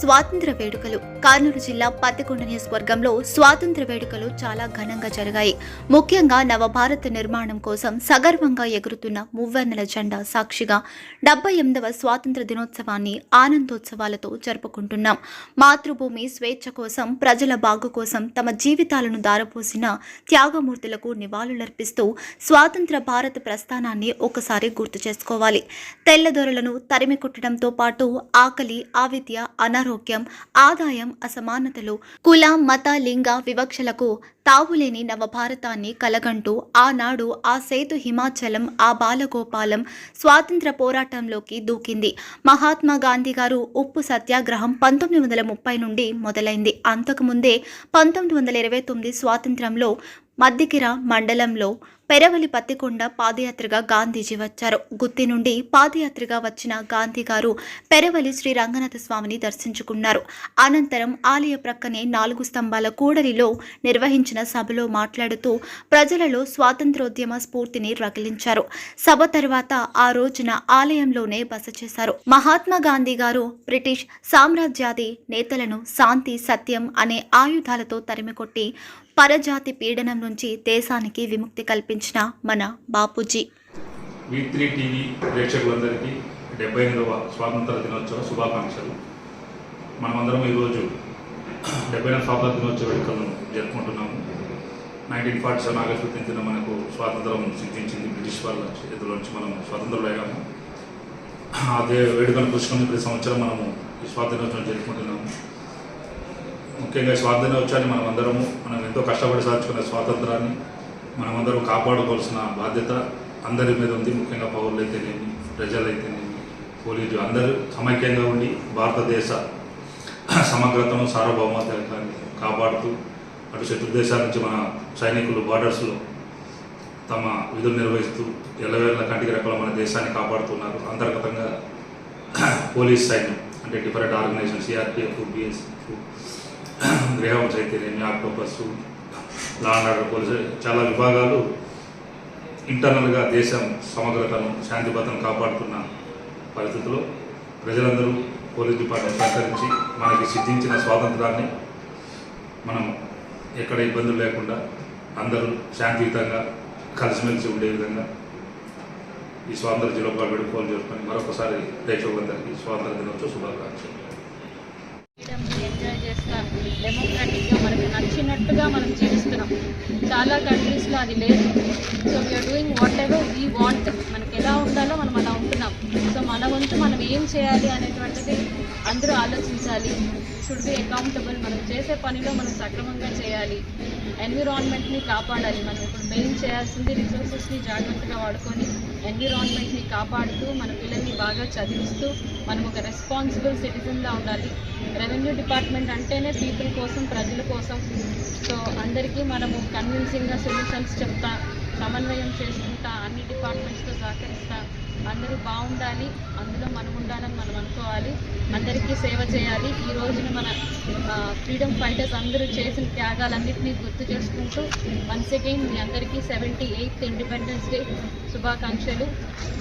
స్వాతంత్ర వేడుకలు. కర్నూలు జిల్లా పత్తికొండ నియోజకవర్గంలో స్వాతంత్ర వేడుకలు చాలా ఘనంగా జరిగాయి. ముఖ్యంగా నవభారత నిర్మాణం కోసం సగర్వంగా ఎగురుతున్న మువ్వెన్నెల జెండా సాక్షిగా డెబ్బై ఎనిమిదవ స్వాతంత్ర దినోత్సవాన్ని ఆనందోత్సవాలతో జరుపుకుంటున్నాం. మాతృభూమి స్వేచ్ఛ కోసం ప్రజల బాగు కోసం తమ జీవితాలను దారపోసిన త్యాగమూర్తులకు నివాళులర్పిస్తూ స్వాతంత్ర భారత ప్రస్థానాన్ని ఒకసారి గుర్తు చేసుకోవాలి. తెల్లదొరలను తరిమి కొట్టడంతో పాటు ఆకలి ఆవిద్య అనారోగ్యం ఆదాయం అసమానతలు కుల మత లింగ వివక్షలకు తావులేని నవభారతాన్ని కలగంటూ ఆనాడు ఆ సేతు హిమాచలం ఆ బాలగోపాలం స్వాతంత్ర పోరాటంలోకి దూకింది. మహాత్మా గాంధీ గారు ఉప్పు సత్యాగ్రహం పంతొమ్మిది వందల ముప్పై నుండి మొదలైంది. అంతకుముందే పంతొమ్మిది వందల ఇరవై తొమ్మిది స్వాతంత్రంలో మద్దికిర మండలంలో పెరవలి పత్తికొండ పాదయాత్రగా గాంధీజీ వచ్చారు. గుత్తి నుండి పాదయాత్రగా వచ్చిన గాంధీ గారు పెరవలి శ్రీ రంగనాథ స్వామిని దర్శించుకున్నారు. అనంతరం ఆలయ ప్రక్కనే నాలుగు స్తంభాల కూడలిలో నిర్వహించిన సభలో మాట్లాడుతూ ప్రజలలో స్వాతంత్రోద్యమ స్ఫూర్తిని రగిలించారు. సభ తర్వాత ఆ రోజున ఆలయంలోనే బస చేశారు. మహాత్మా గాంధీ గారు బ్రిటిష్ సామ్రాజ్యాది నేతలను శాంతి సత్యం అనే ఆయుధాలతో తరిమికొట్టి పరజాతి పీడనం నుంచి దేశానికి విముక్తి కల్పించిన మన బాపూజీ. వి టీవీ ప్రేక్షకులందరికీ డెబ్బై ఎనిమిదవ స్వాతంత్ర దినోత్సవ శుభాకాంక్షలు. మనమందరం ఈరోజు డెబ్బై ఎనిమిది స్వాతంత్ర దినోత్సవ వేడుకలను జరుపుకుంటున్నాము. నైన్టీన్ ఫార్టీ సెవెన్ ఆగస్టు ఫిఫ్టీన్త్న మనకు స్వాతంత్రం సిద్ధించింది బ్రిటిష్ వాళ్ళ చేతిలోంచి మనం స్వతంత్రులయ్యాము. అదే వేడుకను పుచ్చుకొని ప్రతి సంవత్సరం మనము ఈ స్వాతంత్రోత్సవం జరుపుకుంటున్నాము. ముఖ్యంగా స్వాతంత్ర దినోత్సవాన్ని మనం అందరము మనం ఎంతో కష్టపడి సాధించుకున్న స్వాతంత్రాన్ని మనమందరం కాపాడుకోవాల్సిన బాధ్యత అందరి మీద ఉంది. ముఖ్యంగా పౌరులైతేనేమి ప్రజలైతేనేమి పోలీసు అందరూ సమైక్యంగా ఉండి భారతదేశ సమగ్రతను సార్వభౌమత్వాన్ని కాపాడుతూ అటు శత్రు దేశాల నుంచి మన సైనికులు బార్డర్స్లో తమ విధులు నిర్వహిస్తూ ఎల్లవేళ్ళ కంటికి రెక్కల మన దేశాన్ని కాపాడుతున్నారు. అంతర్గతంగా పోలీస్ సైన్యం అంటే డిఫరెంట్ ఆర్గనైజేషన్ సిఆర్పిఎఫ్ బిఎస్ఎఫ్ గ్రేహం అయితేనేమి Octopus law and order police చాలా విభాగాలు ఇంటర్నల్గా దేశం సమగ్రతను శాంతి భద్రతను కాపాడుతున్న పరిస్థితుల్లో ప్రజలందరూ పోలీస్ డిపార్ట్మెంట్ సహకరించి మనకి సిద్ధించిన స్వాతంత్రాన్ని మనం ఎక్కడ ఇబ్బందులు లేకుండా అందరూ శాంతియుతంగా కలిసిమెలిసి ఉండే విధంగా ఈ స్వాతంత్ర జిల్లా వేడుకోలు జరుపుకొని మరొకసారి ప్రేక్షకులందరికీ స్వాతంత్ర దినోత్సవ శుభాకాంక్షలు. డెమోక్రాటిక్గా మనకి నచ్చినట్టుగా మనం జీవిస్తున్నాం. చాలా కంట్రీస్లో అది లేదు. So we're doing whatever we want మనకి ఎలా ఉండాలో మనం అలా ఉంటున్నాం. సో మన వంతు మనం ఏం చేయాలి అనేటువంటిది అందరూ ఆలోచించాలి. షుడ్ బి అకౌంటబుల్ మనం చేసే పనిలో మనం సక్రమంగా చేయాలి. ఎన్విరాన్మెంట్ని కాపాడాలి. మనం ఇప్పుడు మెయిన్ చేయాల్సింది రిసోర్సెస్ని జాగ్రత్తగా వాడుకొని ఎన్విరాన్మెంట్ని కాపాడుతూ మన పిల్లల్ని బాగా చదివిస్తూ మనం ఒక రెస్పాన్సిబుల్ సిటిజన్గా ఉండాలి. రెవెన్యూ డిపార్ట్మెంట్ అంటేనే పీపుల్ కోసం ప్రజల కోసం. సో అందరికీ మనము కన్విన్సింగ్గా సొల్యూషన్స్ చెప్తా సమన్వయం చేసుకుంటా అన్ని డిపార్ట్మెంట్స్తో సహకరిస్తా అందరూ బాగుండాలి అందులో మనం ఉండాలని మనం అనుకోవాలి. అందరికీ సేవ చేయాలి. ఈ రోజున మన ఫ్రీడమ్ ఫైటర్స్ అందరూ చేసిన త్యాగాలన్నింటినీ గుర్తు చేసుకుంటూ వన్స్ అగైన్ మీ అందరికీ సెవెంటీ ఎయిత్ ఇండిపెండెన్స్ డే శుభాకాంక్షలు.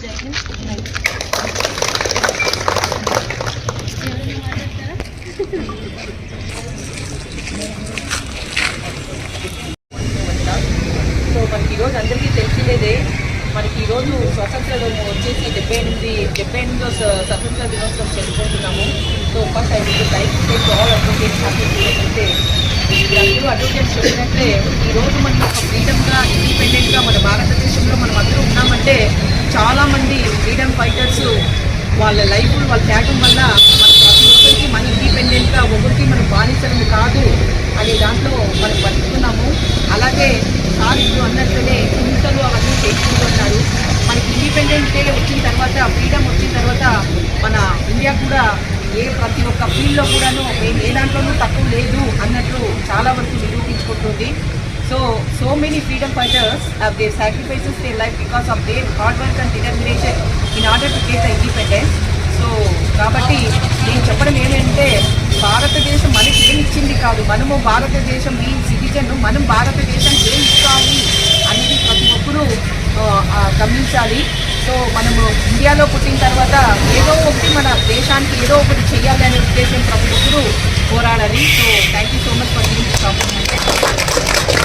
జై హింద్ థ్యాంక్ యూ ఎవరైనా మాట్లాడతారా సో మనకి ఈరోజు అందరికీ తెలిసినదే మనకి ఈరోజు స్వతంత్రం వచ్చేసి డెబ్బై ఎనిమిది డెబ్బై ఎనిమిదో స్వతంత్ర దినోత్సవం జరుపుకుంటున్నాము. So first I would like to take all advocates happy అంటే అందరూ అడ్వకేట్స్ చెప్పినట్లే ఈరోజు మనం ఒక ఫ్రీడమ్గా ఇండిపెండెంట్గా మన భారతదేశంలో మనం అందరూ ఉన్నామంటే చాలామంది ఫ్రీడమ్ ఫైటర్స్ వాళ్ళ లైఫ్ వాళ్ళ త్యాగం వల్ల మన ప్రతి ఒక్కరికి మన ఇండిపెండెంట్గా ఒకరికి మనం బానిసలము కాదు అనే దాంట్లో మనం బతుకున్నాము అలాగే సార్ అవన్నీ చేసుకుంటున్నారు. మనకి ఇండిపెండెంట్ డే వచ్చిన తర్వాత ఫ్రీడమ్ వచ్చిన తర్వాత మన ఇండియా కూడా ఏ ప్రతి ఒక్క ఫీల్డ్లో కూడాను మేము ఏ దాంట్లోనూ తక్కువ లేదు అన్నట్లు చాలా వరకు నిరూపించుకుంటుంది. So so many freedom fighters of their sacrifices they life because of their hard work and determination in order to get the independence so కాబట్టి నేను చెప్పడం ఏంటంటే భారతదేశం మనకి ఏమి ఇచ్చింది కాదు. మనము భారతదేశం ఈ సిటిజన్ మనం భారతదేశం ఏమి ఇస్తాము సో మనము ఇండియాలో పుట్టిన తర్వాత ఏదో ఒకటి మన దేశానికి ఏదో ఒకటి చేయాలి అనే ఉద్దేశం ప్రతి ఒక్కరూ పోరాడాలి. So thank you so much for this compliment